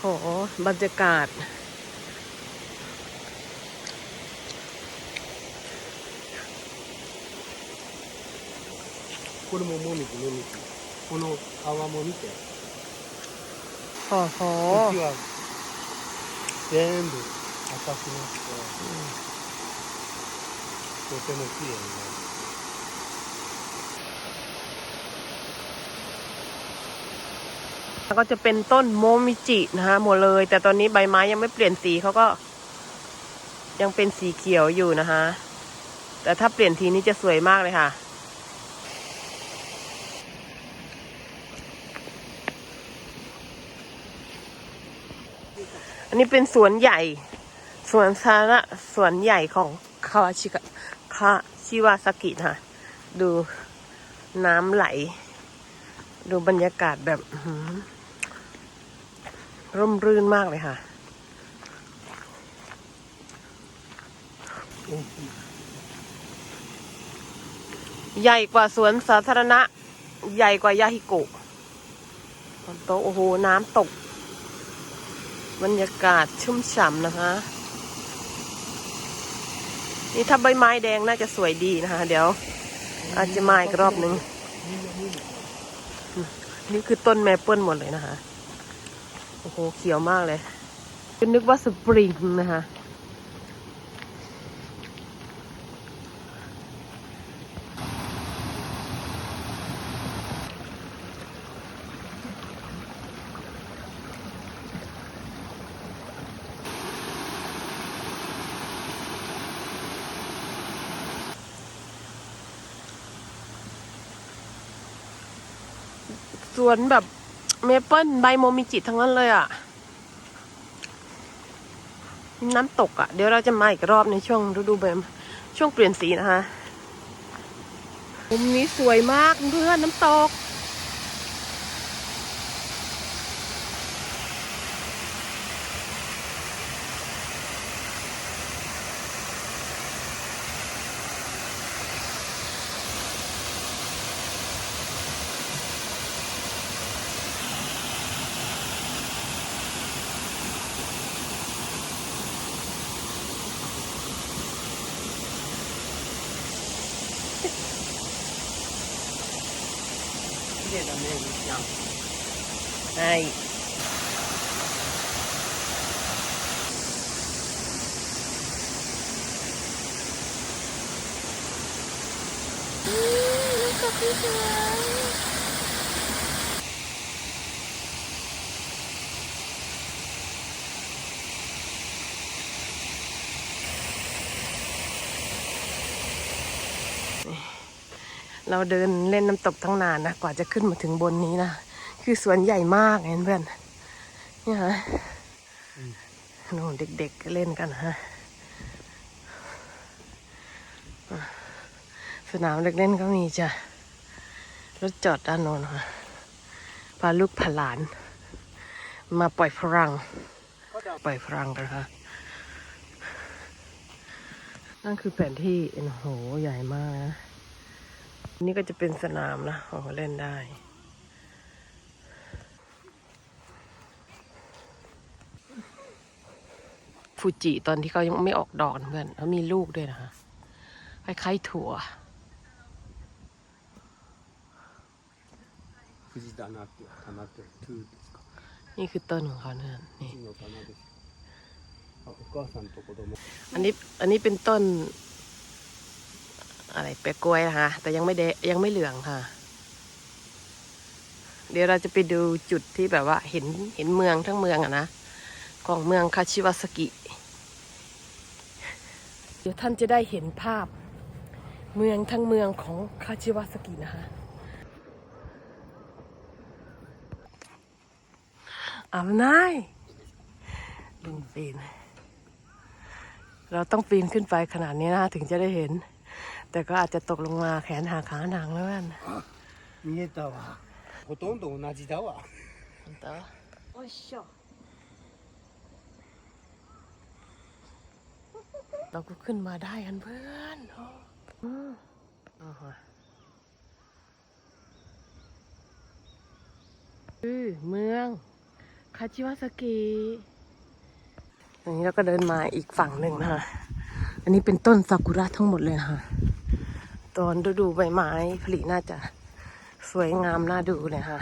โหบรรยากาศ これももみじもみじこの泡も見て โอ้โห 茎は全部赤くなって、とても綺麗になる แล้วก็จะเป็นต้นโมมิจินะฮะหมดเลย แต่ตอนนี้ใบไม้ยังไม่เปลี่ยนสีเขาก็ ยังเป็นสีเขียวอยู่นะคะแต่ถ้าเปลี่ยนทีนี้จะสวยมากเลยค่ะ อันนี้เป็นสวนใหญ่ สวนสาธารณะสวนใหญ่ของคาวาชิกะคาชิวาซากิค่ะ ดูน้ำไหล ดูบรรยากาศแบบ ร่มรื่นมากเลยค่ะ ใหญ่กว่าสวนสาธารณะ ใหญ่กว่ายาฮิโกะฝนตโอ้โห น้ำตก บรรยากาศชุ่มฉ่ำนะคะ นี่ถ้าใบไม้แดงน่าจะสวยดีนะคะ เดี๋ยว อาจจะมาอีกรอบนึง นี่คือต้นแมเปิ้ลหมดเลยนะคะ โอ้โห เขียวมากเลยคือนึกว่าสปริงนะคะสวนแบบ เมเปิลใบโมมิจิทั้งนั้นเลยอะ่ะ น้ำตกอะ่ะ เดี๋ยวเราจะมาอีกรอบในช่วงฤดูใบช่วงเปลี่ยนสีนะคะมุมนี้สวยมากเพื่อนน้ำตก れだね、みちゃん。はい。えー、なんか食いい。 เราเดินเล่นน้ำตกทั้งนานนะ กว่าจะขึ้นมาถึงบนนี้นะ คือสวนใหญ่มากเห็นเพื่อนนี่ฮะโน่นเด็กๆเล่นกันฮะอะสนามเด็กเล่นก็มีจ้ะ รถจอดด้านโน้นค่ะพาลูกพาหลาน มาปล่อยพลัง ปล่อยพลังกันค่ะ นั่นคือแผนที่โอ้โห ใหญ่มากนะ นี่ก็จะเป็นสนามนะเขาเล่นได้ฟูจิตอนที่เขายังไม่ออกดอกเพื่อนเขามีลูกด้วยนะคะคล้ายๆถั่วนี่คือต้นของเขาเนี่ยนี่อันนี้อันนี้เป็นต้น อะไรเปรกกล้วยนะคะแต่ยังไม่เดยังไม่เหลืองค่ะ เดี๋ยวเราจะไปดูจุดที่แบบว่าเห็นเห็นเมืองทั้งเมืองอะนะของเมืองคาชิวาสกิ เดี๋ยวท่านจะได้เห็นภาพเมืองทั้งเมืองของคาชิวาสกินะคะอาวนายลุงปีน เราต้องปีนขึ้นไปขนาดนี้นะถึงจะได้เห็น แต่ก็อาจจะตกลงมาแขนหักขาหนังแล้วกัน 見えたわほとんど同じだわ โอ้ยชอเราก็ขึ้นมาได้กันเพื่อนโอ้อืมเอาฮะคือเมือง คาชิวาสกิอันนี้เราก็เดินมาอีกฝั่งหนึ่งนะคะ อันนี้เป็นต้นซากุระทั้งหมดเลยนะคะ ตอนฤดูใบไม้ผลิน่าจะสวยงามน่าดูเลยค่ะ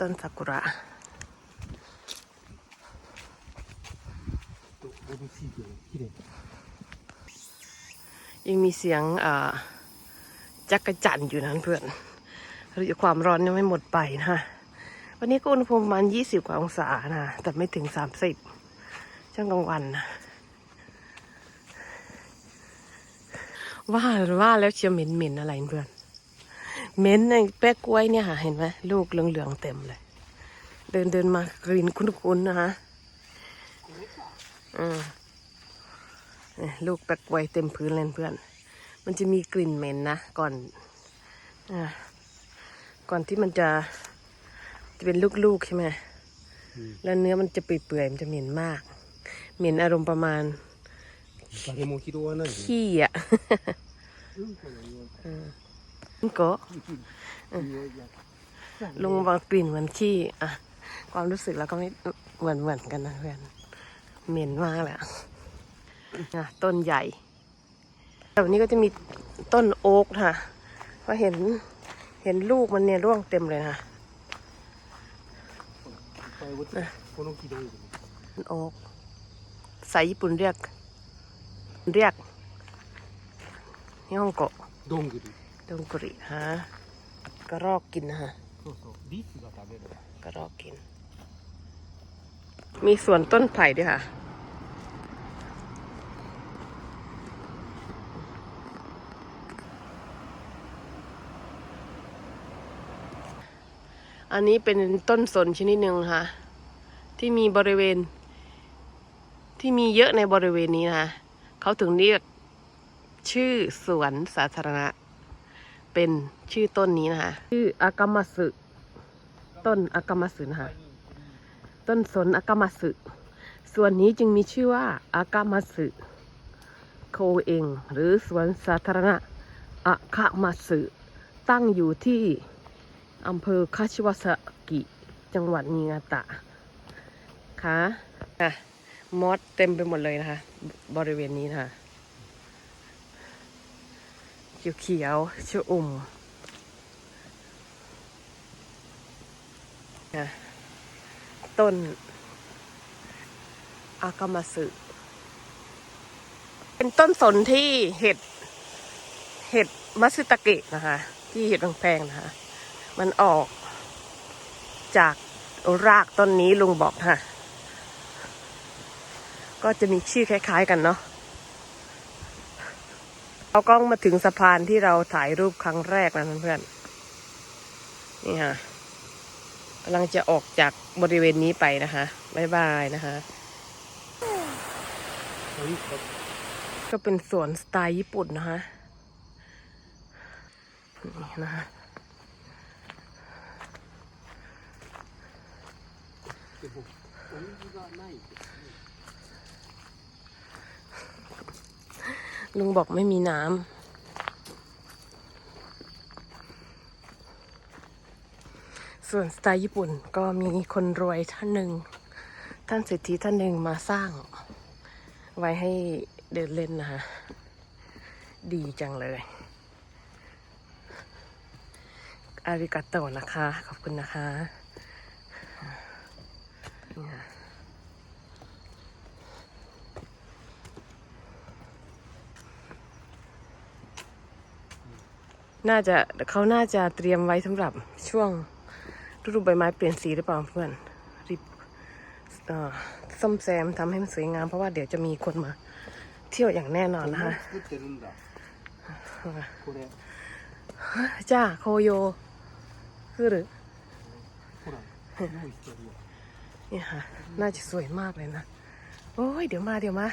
ต้นซากุระยังมีเสียงจักรจันอยู่นั้นเพื่อนหรือความร้อนยังไม่หมดไปนะ วันนี้ก็อุณหภูมิประมาณ 20 กว่าองศานะ แต่ไม่ถึง 30 ช่วงกลางวันนะ ว่าว่าแล้วเชียวเหม็นเหม็นๆอะไรเพื่อนเหม็นในแป๊กกล้วยเนี่ยค่ะ เห็นไหมลูกเหลืองๆเต็มเลย เดินเดินมากลิ่นคุ้นๆนะคะอืมเนี่ยลูกแปลกไว้เต็มพื้นเลยเพื่อน มันจะมีกลิ่นเหม็นนะก่อนอ่าก่อนที่มันจะจะเป็นลูกๆใช่ไหมแล้วเนื้อมันจะเปื่อยๆมันจะเหม็นมาก เหม็นอารมณ์ประมาณ 誰も拾わないで ขี้อ่ะ うんこの匂い มันก็ 匂いや ลุงบอกกลิ่นเหมือนขี้อ่ะ ความรู้สึกเราก็ไม่เหมือนเหมือนกันนะเพื่อน เหม็นมากเลยอะอ่ะต้นใหญ่แต่วันนี้ก็จะมีต้นโอ๊กค่ะก็เห็นเห็นลูกมันเนี่ยร่วงเต็มเลยนะ いっぱい落ちてこの木どういうこ ต้นโอ๊กสายญี่ปุ่นเรียก เรียกนี่ฮ่องกงดงกุริดงกุริฮะกระรอกกินนะฮะกระรอกกิน มีสวนต้นไผ่ด้วยค่ะอันนี้เป็นต้นสนชนิดหนึ่งค่ะ ที่มีบริเวณ ที่มีเยอะในบริเวณนี้นะคะ เขาถึงเรียกชื่อสวนสาธารณะ เป็นชื่อต้นนี้นะคะชื่ออากามาสึต้นอากามาสึนะคะต้นสนอากามาสึส่วนนี้จึงมีชื่อว่าอากามาสึโคเอง หรือสวนสาธารณะอากามาสึตั้งอยู่ที่อำเภอคาชิวาสกิ จังหวัดนิงาตะค่ะอะมอสเต็มไปหมดเลยนะคะ บริเวณนี้นะคะเขียวๆชอุ่มอะต้น อากามาสึ เป็นต้นสนที่เห็ด เห็ดมัสึตะเกะนะคะ ที่เห็ดแพงๆนะคะ มันออกจากรากต้นนี้ลุงบอกค่ะ ก็จะมีชื่อคล้าย ๆ กันเนาะเรากล้องมาถึงสะพานที่เราถ่ายรูปครั้งแรกนะเพื่อนๆนี่ค่ะกำลังจะออกจากบริเวณนี้ไปนะคะบ๊ายบายนะคะ あいいか ก็เป็นสวนสไตล์ญี่ปุ่นนะคะนี่นะคะ でもお水がない ลุงบอกไม่มีน้ำ ส่วนสไตล์ญี่ปุ่นก็มีคนรวยท่านหนึ่ง ท่านเศรษฐีท่านหนึ่งมาสร้าง ไว้ให้เดินเล่นนะคะ ดีจังเลย อาริกาโตนะคะ ขอบคุณนะคะ น่าจะเขาน่าจะเตรียมไว้สำหรับช่วงฤดูใบไม้เปลี่ยนสีหรือเปล่าเพื่อนรีบซ่อมแซมทำให้มันสวยงามเพราะว่าเดี๋ยวจะมีคนมา เที่ยวอย่างแน่นอนนะคะจ้าโคโยคือหรือนี่ค่ะ น่าจะสวยมากเลยนะ โอ้ย เดี๋ยวมาเดี๋ยวมา